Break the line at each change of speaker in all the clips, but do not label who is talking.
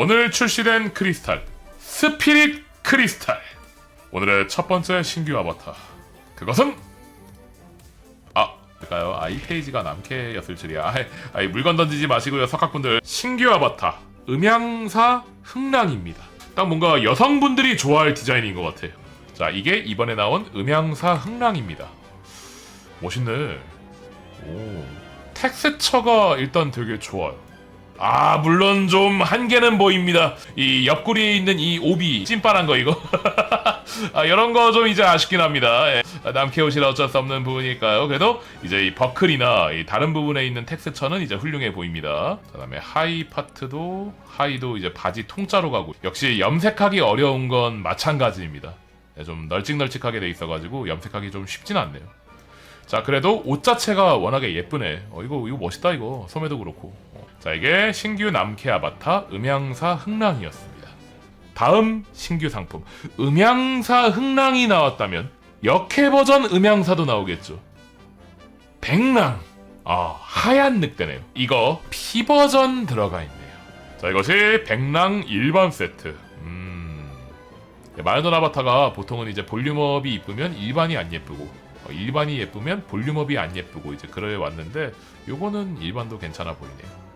오늘 출시된 크리스탈 스피릿 크리스탈. 오늘의 첫 번째 신규 아바타. 그것은 아 될까요? 아이 페이지가 남캐였을 줄이야. 아, 아, 이 물건 던지지 마시고요 석학분들. 신규 아바타 음향사 흥랑입니다. 딱 뭔가 여성분들이 좋아할 디자인인 것 같아요. 자 이게 이번에 나온 음향사 흥랑입니다. 멋있네. 오 텍스처가 일단 되게 좋아요 아 물론 좀 한계는 보입니다. 이 옆구리에 있는 이 오비 찐빠란 거 이거. 아 이런 거 좀 이제 아쉽긴 합니다. 예. 남캐 옷이라 어쩔 수 없는 부분일까요? 그래도 이제 이 버클이나 이 다른 부분에 있는 텍스처는 이제 훌륭해 보입니다. 그 다음에 하이 파트도 하이도 이제 바지 통짜로 가고. 역시 염색하기 어려운 건 마찬가지입니다. 예, 좀 널찍널찍하게 돼 있어가지고 염색하기 좀 쉽진 않네요 자 그래도 옷 자체가 워낙에 예쁘네. 어 이거 이거 멋있다 이거. 소매도 그렇고. 어. 자 이게 신규 남캐 아바타 음향사 흥랑이었습니다. 다음 신규 상품. 음향사 흥랑이 나왔다면 역해 버전 음향사도 나오겠죠. 백랑. 아 하얀 늑대네요. 이거 피 버전 들어가 있네요. 자 이것이 백랑 일반 세트. 음. 마이너 아바타가 보통은 이제 볼륨업이 이쁘면 일반이 안 예쁘고. 어, 일반이 예쁘면 볼륨업이 안 예쁘고 이제 그래 왔는데 요거는 일반도 괜찮아 보이네요.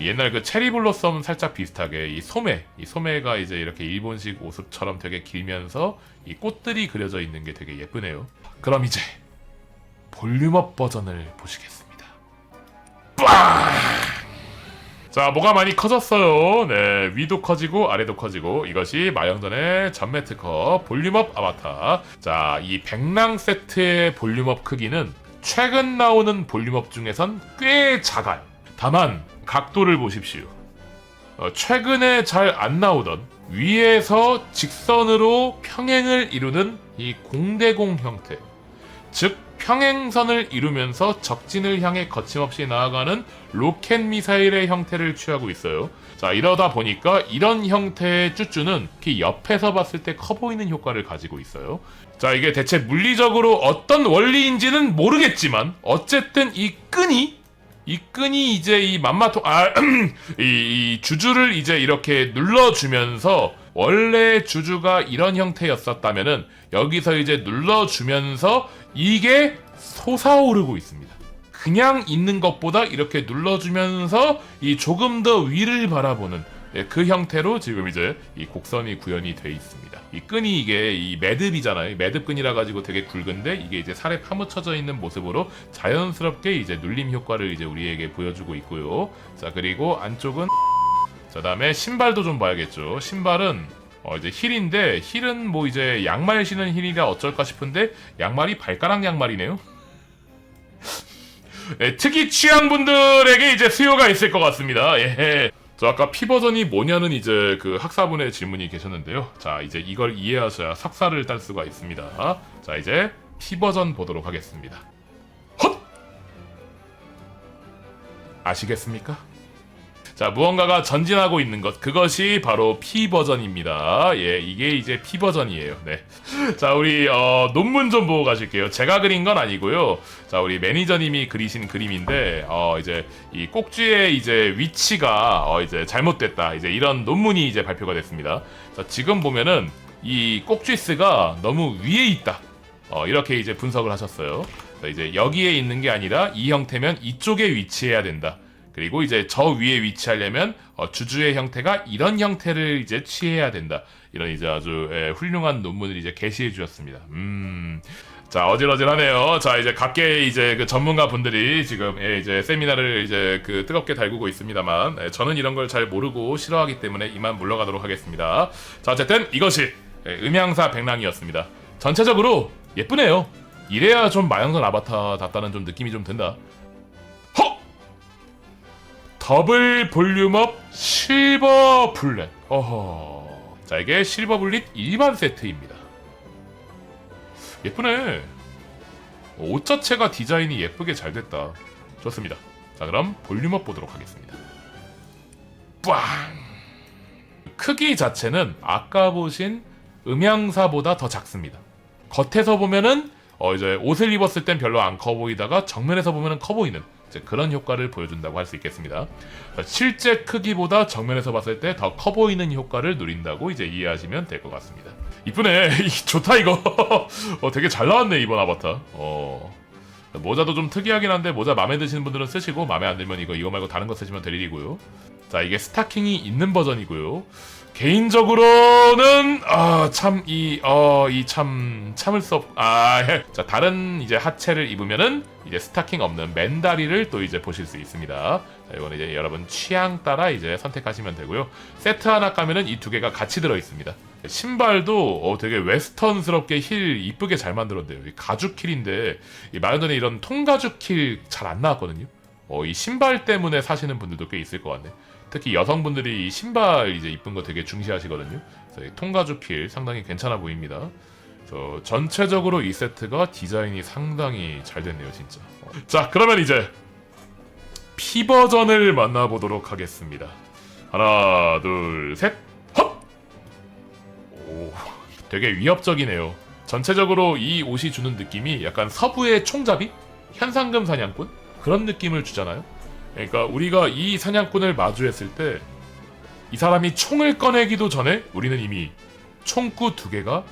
옛날 그 체리 블로썸 살짝 비슷하게 이 소매, 이 소매가 이제 이렇게 일본식 옷처럼 되게 길면서 이 꽃들이 그려져 있는 게 되게 예쁘네요. 그럼 이제 볼륨업 버전을 보시겠습니다. 빵! 자, 뭐가 많이 커졌어요. 네, 위도 커지고 아래도 커지고 이것이 마영전의 전매 특허 볼륨업 아바타. 자, 이 백랑 세트의 볼륨업 크기는 최근 나오는 볼륨업 중에선 꽤 작아요. 다만 각도를 보십시오. 어, 최근에 잘 안 나오던 위에서 직선으로 평행을 이루는 이 공대공 형태. 즉 평행선을 이루면서 적진을 향해 거침없이 나아가는 로켓 미사일의 형태를 취하고 있어요. 자 이러다 보니까 이런 형태의 쭈쭈는 이렇게 옆에서 봤을 때 커 보이는 효과를 가지고 있어요. 자 이게 대체 물리적으로 어떤 원리인지는 모르겠지만 어쨌든 이 끈이 이 끈이 이제 이 맘마통 아, 이, 이 주주를 이제 이렇게 눌러주면서 원래 주주가 이런 형태였었다면은 여기서 이제 눌러주면서 이게 솟아오르고 있습니다. 그냥 있는 것보다 이렇게 눌러주면서 이 조금 더 위를 바라보는 예, 그 형태로 지금 이제 이 곡선이 구현이 돼 있습니다. 이 끈이 이게 이 매듭이잖아요. 매듭끈이라 가지고 되게 굵은데 이게 이제 살에 파묻혀져 있는 모습으로 자연스럽게 이제 눌림 효과를 이제 우리에게 보여주고 있고요. 자 그리고 안쪽은 자 다음에 신발도 좀 봐야겠죠. 신발은 어 이제 힐인데 힐은 뭐 이제 양말 신은 힐이라 어쩔까 싶은데 양말이 발가락 양말이네요. 예, 특이 취향 분들에게 이제 수요가 있을 것 같습니다. 예. 저 아까 피 버전이 뭐냐는 이제 그 학사분의 질문이 계셨는데요. 자, 이제 이걸 이해하셔야 석사를 딸 수가 있습니다. 자, 이제 피 버전 보도록 하겠습니다. 헛! 아시겠습니까? 자, 무언가가 전진하고 있는 것, 그것이 바로 P 버전입니다. 예, 이게 이제 P 버전이에요. 네. 자, 우리, 어, 논문 좀 보고 가실게요. 제가 그린 건 아니고요. 자, 우리 매니저님이 그리신 그림인데, 어, 이제, 이 꼭지의 이제 위치가, 어, 이제 잘못됐다. 이제 이런 논문이 이제 발표가 됐습니다. 자, 지금 보면은, 이 꼭지스가 너무 위에 있다. 어, 이렇게 이제 분석을 하셨어요. 자, 이제 여기에 있는 게 아니라 이 형태면 이쪽에 위치해야 된다. 그리고 이제 저 위에 위치하려면 어, 주주의 형태가 이런 형태를 이제 취해야 된다. 이런 이제 아주 예, 훌륭한 논문을 이제 게시해 주셨습니다. 음. 자 어질어질하네요. 자 이제 각계 이제 그 전문가 분들이 지금 예, 이제 세미나를 이제 그 뜨겁게 달구고 있습니다만 예, 저는 이런 걸 잘 모르고 싫어하기 때문에 이만 물러가도록 하겠습니다. 자 어쨌든 이것이 예, 음향사 백랑이었습니다. 전체적으로 예쁘네요. 이래야 좀 마영선 아바타답다는 좀 느낌이 좀 든다. 허! 더블 볼륨업 실버 블렛. 어허. 자, 이게 실버 블릿 일반 세트입니다. 예쁘네. 옷 자체가 디자인이 예쁘게 잘 됐다. 좋습니다. 자, 그럼 볼륨업 보도록 하겠습니다. 빵! 크기 자체는 아까 보신 음향사보다 더 작습니다. 겉에서 보면은 어 이제 옷을 입었을 땐 별로 안 커 보이다가 정면에서 보면은 커 보이는 그런 효과를 보여준다고 할 수 있겠습니다. 자, 실제 크기보다 정면에서 봤을 때 더 커 보이는 효과를 누린다고 이제 이해하시면 될 것 같습니다. 이쁘네. 이, 좋다 이거. 어, 되게 잘 나왔네 이번 아바타. 어. 모자도 좀 특이하긴 한데 모자 마음에 드시는 분들은 쓰시고 마음에 안 들면 이거 이거 말고 다른 거 쓰시면 될 일이고요. 자 이게 스타킹이 있는 버전이고요. 개인적으로는 아참이어이 참 참을 수 없. 아자 다른 이제 하체를 입으면은 이제 스타킹 없는 맨다리를 또 이제 보실 수 있습니다. 자 이거는 이제 여러분 취향 따라 이제 선택하시면 되고요. 세트 하나 까면은 이 두 개가 같이 들어 있습니다. 신발도 어, 되게 웨스턴스럽게 힐 이쁘게 잘 만들었대요. 이 가죽 힐인데 이 말은 전에 이런 통가죽 힐 잘 안 나왔거든요. 어, 이 신발 때문에 사시는 분들도 꽤 있을 것 같네. 특히 여성분들이 이 신발 이제 이쁜 거 되게 중시하시거든요. 그래서 이 통가죽 힐 상당히 괜찮아 보입니다. 저 전체적으로 이 세트가 디자인이 상당히 잘 됐네요, 진짜. 어. 자, 그러면 이제 피 버전을 만나보도록 하겠습니다. 하나, 둘, 셋, 헛! 오, 되게 위협적이네요. 전체적으로 이 옷이 주는 느낌이 약간 서부의 총잡이? 현상금 사냥꾼? 그런 느낌을 주잖아요. 그러니까 우리가 이 사냥꾼을 마주했을 때 이 사람이 총을 꺼내기도 전에 우리는 이미 총구 두 개가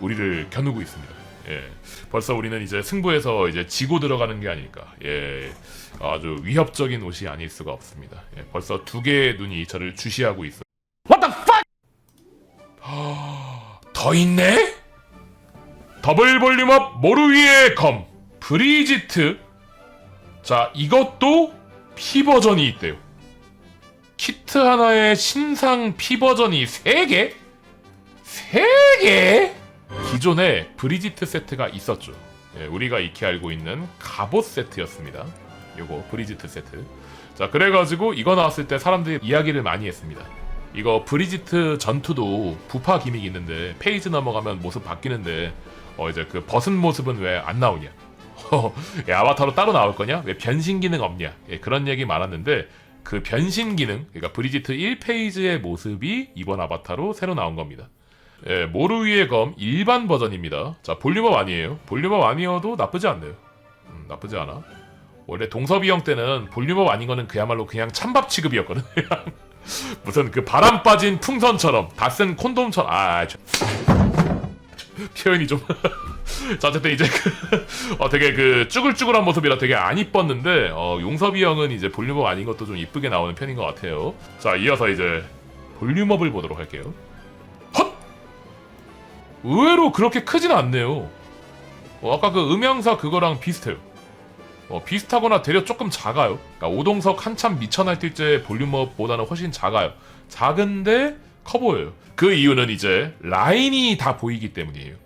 우리를 겨누고 있습니다. 예. 벌써 우리는 이제 승부에서 이제 지고 들어가는 게 아닐까. 예. 아주 위협적인 옷이 아닐 수가 없습니다. 예. 벌써 두 개의 눈이 저를 주시하고 있어요. What the fuck? 더 있네? 더블 볼륨업 모루위의 검 브리지트 자 이것도 피 버전이 있대요 키트 하나에 신상 피 버전이 3개? 3개? 기존에 브리지트 세트가 있었죠 예, 우리가 익히 알고 있는 갑옷 세트였습니다 요거 브리지트 세트 자 그래가지고 이거 나왔을 때 사람들이 이야기를 많이 했습니다 이거 브리지트 전투도 부파 기믹이 있는데 페이지 넘어가면 모습 바뀌는데 어 이제 그 벗은 모습은 왜 안 나오냐? 예, 아바타로 따로 나올 거냐? 왜 변신 기능 없냐? 예, 그런 얘기 많았는데 그 변신 기능, 그러니까 브리지트 1페이지의 모습이 이번 아바타로 새로 나온 겁니다. 예, 모루위의 검 일반 버전입니다. 자, 볼륨업 아니에요. 볼륨업 아니어도 나쁘지 않네요. 음, 나쁘지 않아. 원래 동섭이 형 때는 볼륨업 아닌 거는 그야말로 그냥 찬밥 취급이었거든. 무슨 그 바람 빠진 풍선처럼 다 쓴 콘돔처럼 아 저... 표현이 좀 자, 어쨌든 이제 그, 어, 되게 그 쭈글쭈글한 모습이라 되게 안 이뻤는데 어, 용섭이 형은 이제 볼륨업 아닌 것도 좀 이쁘게 나오는 편인 것 같아요. 자, 이어서 이제 볼륨업을 보도록 할게요. 헛! 의외로 그렇게 크진 않네요. 어, 아까 그 음향사 그거랑 비슷해요. 어, 비슷하거나 되려 조금 작아요. 그러니까 오동석 한참 미쳐 날뛸 때 볼륨업보다는 훨씬 작아요. 작은데 커 보여요. 그 이유는 이제 라인이 다 보이기 때문이에요.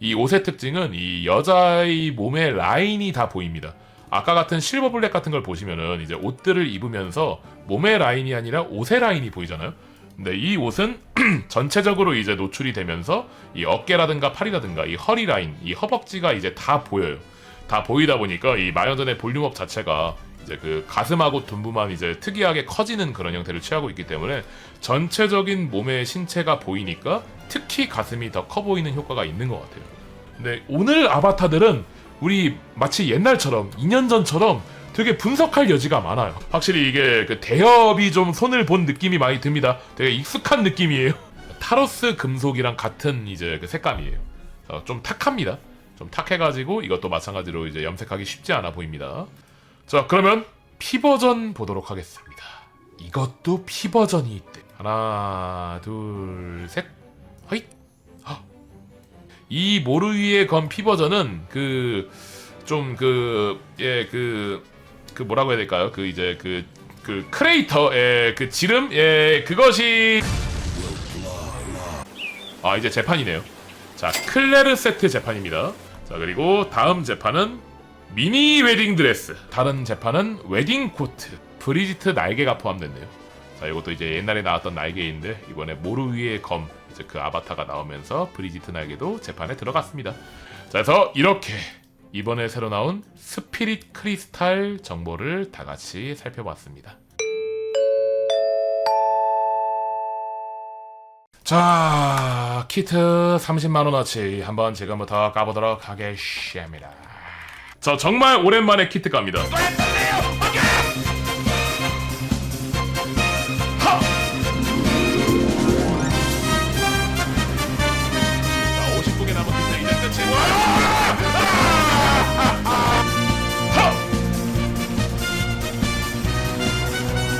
이 옷의 특징은 이 여자의 몸에 라인이 다 보입니다. 아까 같은 실버 블랙 같은 걸 보시면은 이제 옷들을 입으면서 몸의 라인이 아니라 옷의 라인이 보이잖아요. 근데 이 옷은 전체적으로 이제 노출이 되면서 이 어깨라든가 팔이라든가 이 허리 라인, 이 허벅지가 이제 다 보여요. 다 보이다 보니까 이 마연전의 볼륨업 자체가 이제 그 가슴하고 둔부만 이제 특이하게 커지는 그런 형태를 취하고 있기 때문에 전체적인 몸의 신체가 보이니까 특히 가슴이 더 커 보이는 효과가 있는 것 같아요. 근데 오늘 아바타들은 우리 마치 옛날처럼 2년 전처럼 되게 분석할 여지가 많아요. 확실히 이게 그 대업이 좀 손을 본 느낌이 많이 듭니다. 되게 익숙한 느낌이에요. 타로스 금속이랑 같은 이제 그 색감이에요. 어, 좀 탁합니다. 좀 탁해가지고 이것도 마찬가지로 이제 염색하기 쉽지 않아 보입니다. 자 그러면 피 버전 보도록 하겠습니다. 이것도 피 버전이 있대. 하나 둘 셋 허잇. 헉. 이 모르위의 검 피 버전은 그 좀 그 예 그 그 뭐라고 해야 될까요? 그 이제 그 그 크레이터의 그 지름 예 그것이 아 이제 재판이네요. 자 클레르 세트 재판입니다. 자 그리고 다음 재판은 미니 웨딩 드레스. 다른 재판은 웨딩 코트. 브리지트 날개가 포함됐네요. 자 이것도 이제 옛날에 나왔던 날개인데 이번에 모루 위의 검 이제 그 아바타가 나오면서 브리지트 날개도 재판에 들어갔습니다. 자 그래서 이렇게 이번에 새로 나온 스피릿 크리스탈 정보를 다 같이 살펴봤습니다. 자, 키트 30만원어치 한번 지금부터 까보도록 하겠습니다. 저 정말 오랜만에 키트 갑니다.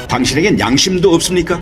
당신에겐 양심도 없습니까?